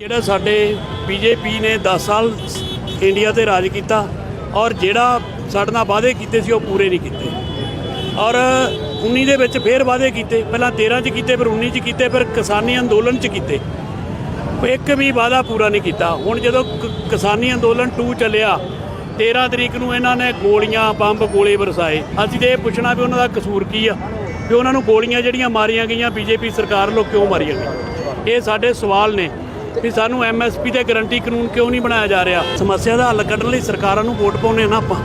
ਜਿਹੜਾ ਸਾਡੇ ਬੀਜੇਪੀ ਨੇ 10 ਸਾਲ ਇੰਡੀਆ ਤੇ ਰਾਜ ਕੀਤਾ ਔਰ ਜਿਹੜਾ ਸਾਡੇ ਨਾਲ ਵਾਅਦੇ ਕੀਤੇ ਸੀ ਉਹ ਪੂਰੇ ਨਹੀਂ ਕੀਤੇ। ਔਰ 19 ਦੇ ਵਿੱਚ ਫੇਰ ਵਾਅਦੇ ਕੀਤੇ। ਪਹਿਲਾਂ 13 ਚ ਕੀਤੇ, ਫਿਰ 19 ਚ ਕੀਤੇ, ਫਿਰ ਕਿਸਾਨੀ ਅੰਦੋਲਨ ਚ ਕੀਤੇ। ਇੱਕ ਵੀ ਵਾਅਦਾ ਪੂਰਾ ਨਹੀਂ ਕੀਤਾ। ਹੁਣ ਜਦੋਂ ਕਿਸਾਨੀ ਅੰਦੋਲਨ 2 ਚੱਲਿਆ 13 ਤਰੀਕ ਨੂੰ ਇਹਨਾਂ ਨੇ ਗੋਲੀਆਂ, ਬੰਬ ਗੋਲੇ ਵਰਸਾਏ। ਅਸੀਂ ਤੇ ਇਹ ਪੁੱਛਣਾ ਵੀ ਉਹਨਾਂ ਦਾ ਕਸੂਰ ਕੀ ਆ? ਵੀ ਉਹਨਾਂ ਨੂੰ ਗੋਲੀਆਂ ਜਿਹੜੀਆਂ ਮਾਰੀਆਂ ਗਈਆਂ ਬੀਜੇਪੀ ਸਰਕਾਰ ਵੱਲੋਂ ਕਿਉਂ ਮਾਰੀਆਂ ਗਈਆਂ? ਇਹ ਸਾਡੇ ਸਵਾਲ ਨੇ ਵੀ ਸਾਨੂੰ ਐਮਐਸਪੀ ਤੇ ਗਰੰਟੀ ਕਾਨੂੰਨ ਕਿਉਂ ਨਹੀਂ ਬਣਾਇਆ ਜਾ ਰਿਹਾ? ਸਮੱਸਿਆ ਦਾ ਹੱਲ ਕੱਢਣ ਲਈ ਸਰਕਾਰਾਂ ਨੂੰ ਵੋਟ ਪਾਉਣੇ ਨਾ ਆਪਾਂ।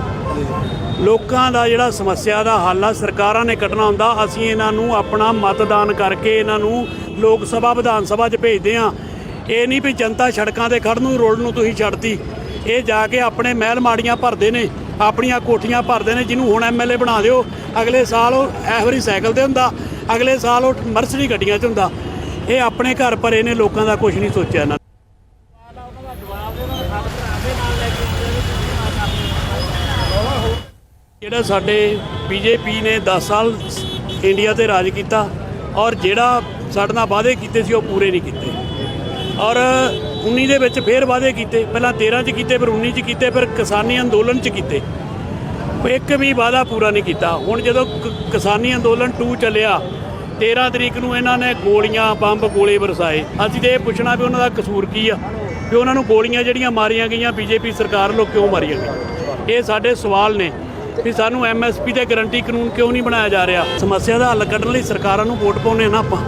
ਲੋਕਾਂ ਦਾ ਜਿਹੜਾ ਸਮੱਸਿਆ ਦਾ ਹੱਲ ਆ, ਸਰਕਾਰਾਂ ਨੇ ਕੱਢਣਾ ਹੁੰਦਾ, ਅਸੀਂ ਇਹਨਾਂ ਨੂੰ ਆਪਣਾ ਮਤਦਾਨ ਕਰਕੇ ਇਹਨਾਂ ਨੂੰ ਲੋਕ ਸਭਾ, ਵਿਧਾਨ ਸਭਾ 'ਚ ਭੇਜਦੇ ਆ ਇਹ ਨਹੀਂ ਵੀ ਜਨਤਾ ਸੜਕਾਂ ਤੇ ਖੜਨ ਨੂੰ, ਰੋਡ ਨੂੰ ਤੁਸੀਂ ਛੱਡਤੀ। ਇਹ ਜਾ ਕੇ ਆਪਣੇ ਮਹਿਲ ਮਾੜੀਆਂ ਭਰਦੇ ਨੇ, ਆਪਣੀਆਂ ਕੋਠੀਆਂ ਭਰਦੇ ਨੇ, ਜਿਹਨੂੰ ਹੁਣ ਐਮਐਲਏ ਬਣਾ ਦਿਓ। ਅਗਲੇ ਸਾਲ ਉਹ ਐਵਰੀ ਸਾਈਕਲ ਤੇ ਹੁੰਦਾ, ਅਗਲੇ ਸਾਲ ਉਹ ਮਰਸਡੀ ਗੱਡੀਆਂ 'ਚ ਹੁੰਦਾ। ਇਹ ਆਪਣੇ ਘਰ ਭਰੇ ਨੇ ਲੋਕਾਂ ਦਾ ਕੁਝ ਨਹੀਂ ਸੋਚਿਆ ਇਹਨਾਂ ਜਿਹੜਾ ਸਾਡੇ ਬੀਜੇਪੀ ਨੇ 10 ਸਾਲ ਇੰਡੀਆ ਤੇ ਰਾਜ ਕੀਤਾ ਔਰ ਜਿਹੜਾ ਸਾਡੇ ਨਾਲ ਵਾਅਦੇ ਕੀਤੇ ਸੀ ਉਹ ਪੂਰੇ ਨਹੀਂ ਕੀਤੇ। ਔਰ 19 ਦੇ ਵਿੱਚ ਫੇਰ ਵਾਅਦੇ ਕੀਤੇ, ਪਹਿਲਾਂ 13 ਚ ਕੀਤੇ, ਫਿਰ 19 ਚ ਕੀਤੇ, ਫਿਰ ਕਿਸਾਨੀ ਅੰਦੋਲਨ ਚ ਕੀਤੇ। ਇੱਕ ਵੀ ਵਾਅਦਾ ਪੂਰਾ ਨਹੀਂ ਕੀਤਾ। ਹੁਣ ਜਦੋਂ ਕ- ਕਿਸਾਨੀ ਅੰਦੋਲਨ 2 ਚੱਲਿਆ 13 ਤਰੀਕ ਨੂੰ ਇਹਨਾਂ ਨੇ ਗੋਲੀਆਂ, ਬੰਬ ਗੋਲੇ ਵਰਸਾਏ। ਅਸੀਂ ਤੇ ਇਹ ਪੁੱਛਣਾ ਵੀ ਉਹਨਾਂ ਦਾ ਕਸੂਰ ਕੀ ਆ? ਵੀ ਉਹਨਾਂ ਨੂੰ ਗੋਲੀਆਂ ਜਿਹੜੀਆਂ ਮਾਰੀਆਂ ਗਈਆਂ, ਬੀਜੇਪੀ ਸਰਕਾਰ ਵੱਲੋਂ ਕਿਉਂ ਮਾਰੀਆਂ ਗਈਆਂ? ਇਹ ਸਾਡੇ ਸਵਾਲ ਨੇ ਵੀ ਸਾਨੂੰ ਐਮਐਸਪੀ ਤੇ ਗਰੰਟੀ ਕਾਨੂੰਨ ਕਿਉਂ ਨਹੀਂ ਬਣਾਇਆ ਜਾ ਰਿਹਾ? ਸਮੱਸਿਆ ਦਾ ਹੱਲ ਕੱਢਣ ਲਈ ਸਰਕਾਰਾਂ ਨੂੰ ਵੋਟ ਪਾਉਣੇ ਨਾ ਆਪਾਂ।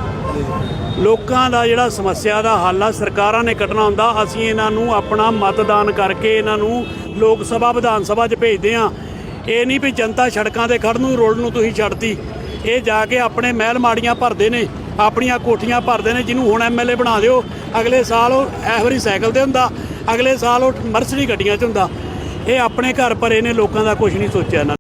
ਲੋਕਾਂ ਦਾ ਜਿਹੜਾ ਸਮੱਸਿਆ ਦਾ ਹੱਲ ਆ, ਸਰਕਾਰਾਂ ਨੇ ਕੱਢਣਾ ਹੁੰਦਾ, ਅਸੀਂ ਇਹਨਾਂ ਨੂੰ ਆਪਣਾ ਮਤਦਾਨ ਕਰਕੇ ਇਹਨਾਂ ਨੂੰ ਲੋਕ ਸਭਾ, ਵਿਧਾਨ ਸਭਾ 'ਚ ਭੇਜਦੇ ਆ ਇਹ ਨਹੀਂ ਵੀ ਜਨਤਾ ਸੜਕਾਂ ਤੇ ਖੜਨ ਨੂੰ, ਰੋਡ ਨੂੰ ਤੁਸੀਂ ਛੱਡਤੀ। ਇਹ ਜਾ ਕੇ ਆਪਣੇ ਮਹਿਲ ਮਾੜੀਆਂ ਭਰਦੇ ਨੇ, ਆਪਣੀਆਂ ਕੋਠੀਆਂ ਭਰਦੇ ਨੇ, ਜਿਹਨੂੰ ਹੁਣ ਐਮਐਲਏ ਬਣਾ ਦਿਓ। ਅਗਲੇ ਸਾਲ ਉਹ ਐਵਰੀ ਸਾਈਕਲ ਤੇ ਹੁੰਦਾ, ਅਗਲੇ ਸਾਲ ਉਹ ਮਰਸਡੀ ਗੱਡੀਆਂ 'ਚ ਹੁੰਦਾ। ਇਹ ਆਪਣੇ ਘਰ ਭਰੇ ਨੇ, ਲੋਕਾਂ ਦਾ ਕੁਝ ਨਹੀਂ ਸੋਚਿਆ ਇਹਨਾਂ